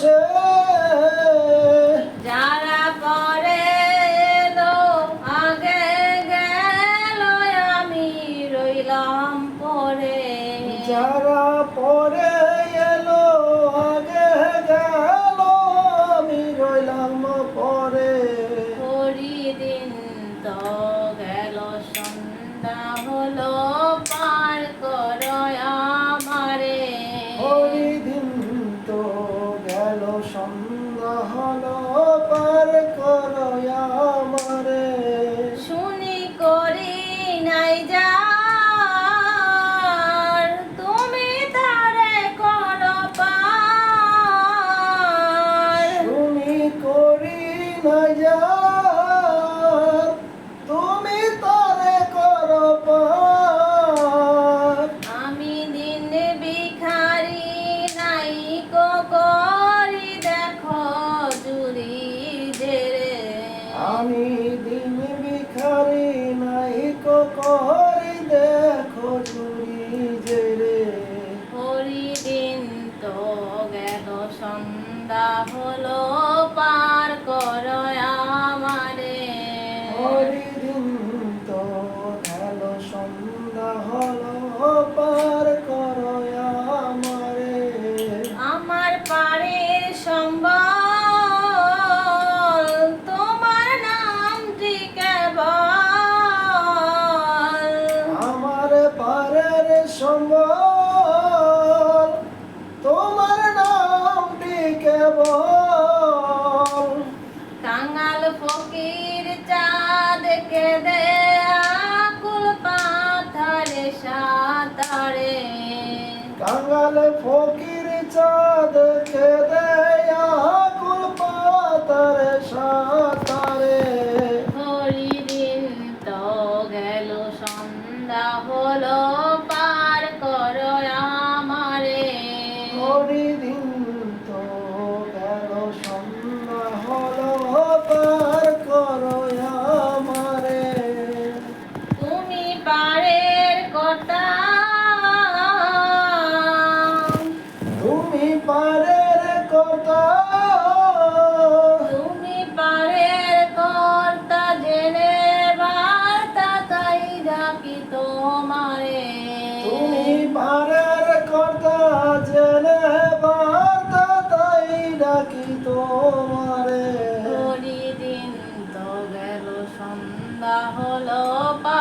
você é yeah. কাঙ্গাল ফকির চাঁদ কে পারের কথা তুমি পারের কর্তা জেনে বার্তা তাই ডাকি তোমারে। তুমি পারের কর্তা জেনে বার্তা তাই ডাকি তোমারে। দিন তো গেল সন্ধ্যা হলো পা